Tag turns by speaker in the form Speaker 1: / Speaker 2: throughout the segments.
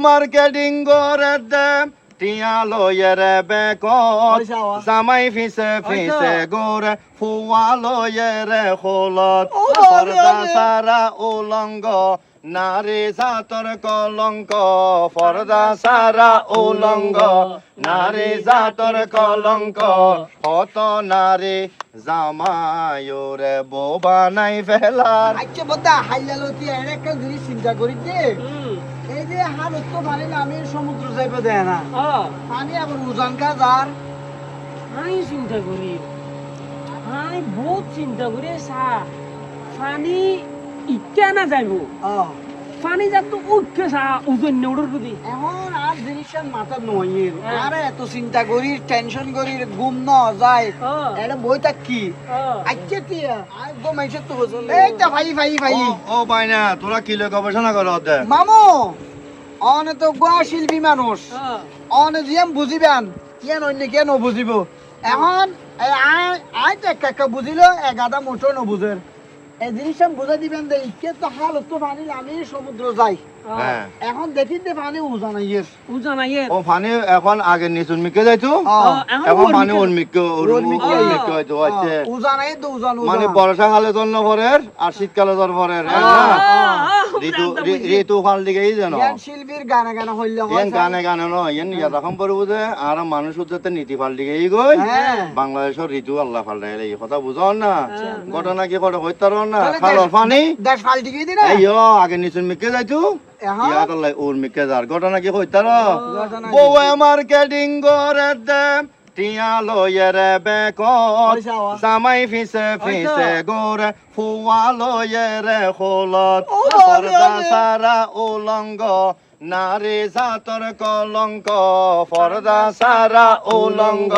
Speaker 1: Marketing করে দে টিয়া লয়ের বেকত জামাই ফিসে ফিসে গোরে ফুয়া লয়ের খোলত পর্দা সারা উলঙ্গ নারী জাতর কলঙ্ক পর্দা সারা উলঙ্গ নারী জাতর কলঙ্ক কত নারী জামায়োরে বোবা নাই ফেলার
Speaker 2: আচ্ছা বদা হাইলালতি একটা জিনিস চিন্তা করি যে এই যে হালত তো পানি নামে সমুদ্র যাইবে দেয় না। পানি আবার উজান গাজার
Speaker 3: আমি চিন্তা করি আমি বহুত চিন্তা করি চা পানি ইটা না যাইব পানি যাত উঠকে চা ওজন নেউড়ের প্রতি
Speaker 2: এখন আর জিনিসের মাথা নয়। আরে এত চিন্তা করি টেনশন করি ঘুম ন যায় এটা বই থাক কি আচ্ছা তিয়া তো। এইটা ভাই ভাই ভাই।
Speaker 1: ও ও বাইনা তোরা কি গবেষণা করো দে।
Speaker 2: মামু! অনে তো গোয়া শিল্পী মানুষ অনে জিয়াম বুঝিবেন কেন অন্য কেন বুঝিব। এখন আয় তো বুঝিল এগাদা মোটো নবুঝের এই জিনিসটা বুঝে দিবেন ইকে তো হাল তো পানি আমি সমুদ্র যাই এখন দেখি দে পানি উজান আইয়ের
Speaker 3: ওজন আইয়ে
Speaker 1: ও পানি এখন আগে নিচুন মিকে যাইতো? এখন পানি মিকে
Speaker 2: মিকে।
Speaker 1: মিকে হয়তো আছে
Speaker 2: উজান আই তো উজান
Speaker 1: মানে
Speaker 2: উজান।
Speaker 1: বর্ষাকালে জন্য পরের আর শীতকালে জন্য পরের হ্যাঁ? ঋতু এই
Speaker 2: শিল্পীর গানে গানে হইলে হয়
Speaker 1: গানে গানে ন ইয়েন ইয়াতখন পড়ব যে আর মানুষ উদ্যতে নীতি ফাল এই গই। বাংলাদেশের ঋতু আল্লাহ ফাল এই কথা বুঝন না। ঘটনা কি করে হইতার না? খালর পানি?
Speaker 2: দেশ
Speaker 1: এই আগে নিচুন মিকে যাইতো। আল্লাহ ওর মিকে যার। ঘটনা কি হইতার
Speaker 2: ঘটনা কি?
Speaker 1: বউয়ে মার্কেটিং করে টিয়া লয়ের
Speaker 2: আওয়া।
Speaker 1: জামাই ফিসে ফিসে গোরে ফুয়া লয়ের
Speaker 2: বাবা,
Speaker 1: পর্দা। সারা উলঙ্গ নারী জাতর কলঙ্ক পর্দা সারা উলঙ্গ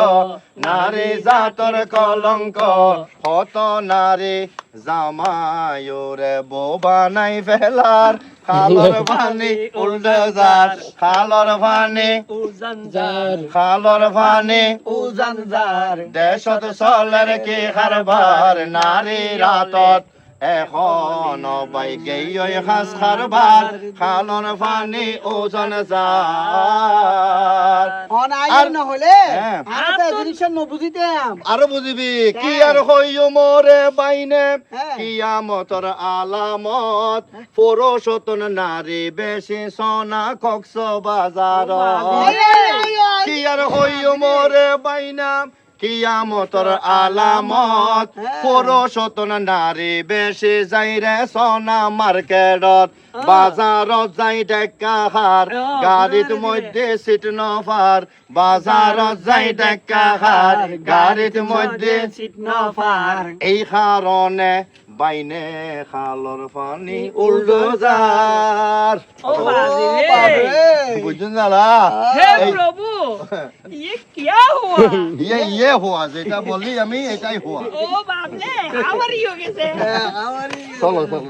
Speaker 1: নারী জাতর কলঙ্ক হত নারী জামায়োরে বোবা নাই ফেলার খালর ভানি উল্টে যার খালর ভানি
Speaker 3: উজানজার যার
Speaker 1: খালর ভানি
Speaker 2: উজান যার
Speaker 1: দেশত চলের কি হারবার নারী রাতত এখন বাই গেই খাস কারবার খালন পানি ওজন আর- হ্যাঁ।
Speaker 2: আর
Speaker 1: বুঝিবি কি আর হইও মোরে বাইনে?
Speaker 2: হ্যাঁ।
Speaker 1: কিয়ামতর আলামত পুরুষতন নারী বেশি সোনা কক্স বাজার কি আর হইও মোরে বাইনা? কিয়ামতর আলামত
Speaker 2: হ্যাঁ।
Speaker 1: পুরুষতন নারী বেশি যাই রে সোনা মার্কেটত বাজারত যাই ডেকা হার গাড়িত মধ্যে সিট নফার বাজারত যাই ডেকা হার গাড়িত মধ্যে
Speaker 3: সিট নফার।
Speaker 1: এই কারণে বাইনে খালর পানি উল্টো যার? দাদা
Speaker 3: হে প্রভু। ये क्या हुआ
Speaker 1: ইয়ে ইয়ে হওয়া যেটা বললি আমি এটাই হওয়া
Speaker 3: ओ बाप रे हावर ही हो गए से
Speaker 2: হ্যাঁ, আমারই
Speaker 1: চলো চলো